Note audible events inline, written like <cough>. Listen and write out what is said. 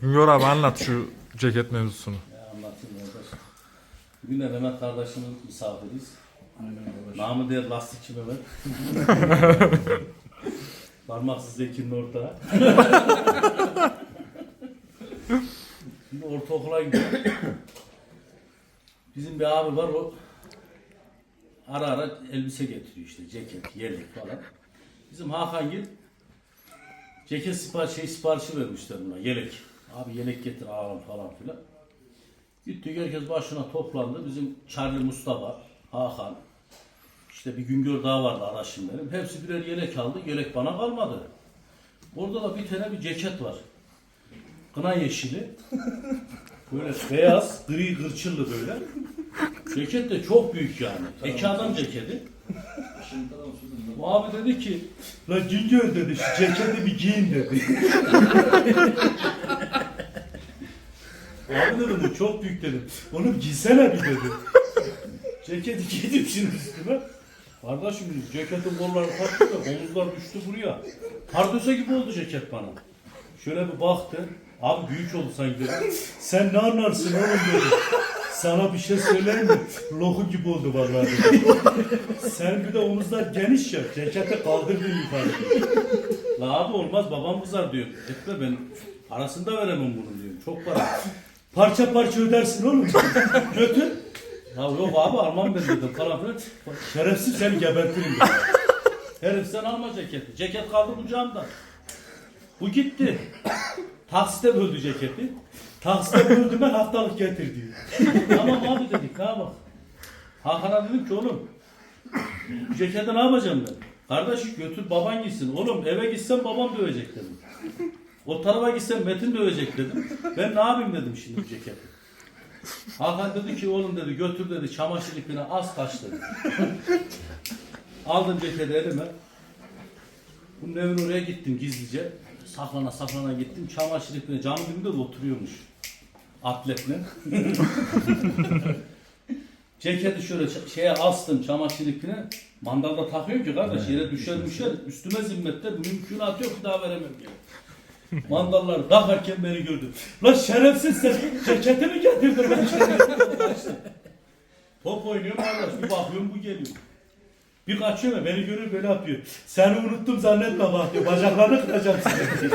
Güngör abi anlat şu ceket mevzusunu. Ya anlatayım kardeş. Bugün de Mehmet kardeşimin misafiriyiz. Aynen. Namı diğer lastikçi Mehmet. <laughs> Parmaksız Zeki'nin ortağı. <laughs> Şimdi ortaokula gidiyor. Bizim bir abi var o ara ara elbise getiriyor işte ceket, yelek falan. Bizim Hakan Gil ceket sipariş, şey siparişi vermişler buna yelek. Abi yelek getir alalım falan filan. Gittik herkes başına toplandı. Bizim Charlie Mustafa, Hakan, işte bir Güngör daha vardı adaşım benim. Hepsi birer yelek aldı. Yelek bana kalmadı. Orada da bir tane bir ceket var. Kına yeşili. <laughs> Böyle beyaz, gri kırçıllı böyle. Ceket de çok büyük yani. İki adam ceketi. Bu abi dedi ki, La Güngör dedi şu ceketi bir giyin dedi. <laughs> abi dedim bu çok büyük dedim. Onu giysene bir dedi. Ceketi giydim şimdi üstüme. Kardeşim dedim, ceketin kolları taktı da omuzlar düştü buraya. Pardöse gibi oldu ceket bana. Şöyle bir baktı. Abi büyük oldu sanki dedi. Sen ne anlarsın oğlum dedi. Sana bir şey söyleyeyim mi? Lohu gibi oldu vallahi dedi. Sen bir de omuzlar geniş ya. Ceketi kaldırdın yukarı. La abi olmaz babam kızar diyor. Etme ben parasını da veremem bunun diyor. Çok para. Parça parça ödersin oğlum. Götür. Ya yok abi almam ben dedim falan filan. Şerefsiz seni gebertirim dedim. Herif sen alma ceketi. Ceket kaldı kucağımda. Bu gitti. Taksite böldü ceketi. Taksite böldü ben haftalık getir diyor. tamam abi dedik ne bak. Hakan'a dedim ki oğlum bu ceketi ne yapacağım ben? Kardeş götür baban gitsin. Oğlum eve gitsen babam dövecek dedim. O tarafa gitsen Metin dövecek dedim. Ben ne yapayım dedim şimdi bu ceketi. Hakan dedi ki oğlum dedi götür dedi çamaşır ipine az kaç dedi. Aldım ceketi elime. Bunun evin oraya gittim gizlice. Saklana saklana gittim. Çamaşır ipine camın dibinde de oturuyormuş. Atletle. <laughs> Ceketi şöyle şeye astım çamaşır ipine. Mandalda takıyorum ki kardeş yere düşer düşer. Üstüme zimmette mümkünatı yok ki daha veremem diye. <laughs> Mandallar takarken beni gördü. La şerefsiz sen ceketi mi getirdin ben? Top oynuyorum arkadaş bir bakıyorum bu geliyor. Bir kaçıyor beni görüyor böyle yapıyor. Seni unuttum zannetme bak diyor. Bacaklarını kıracağım seni.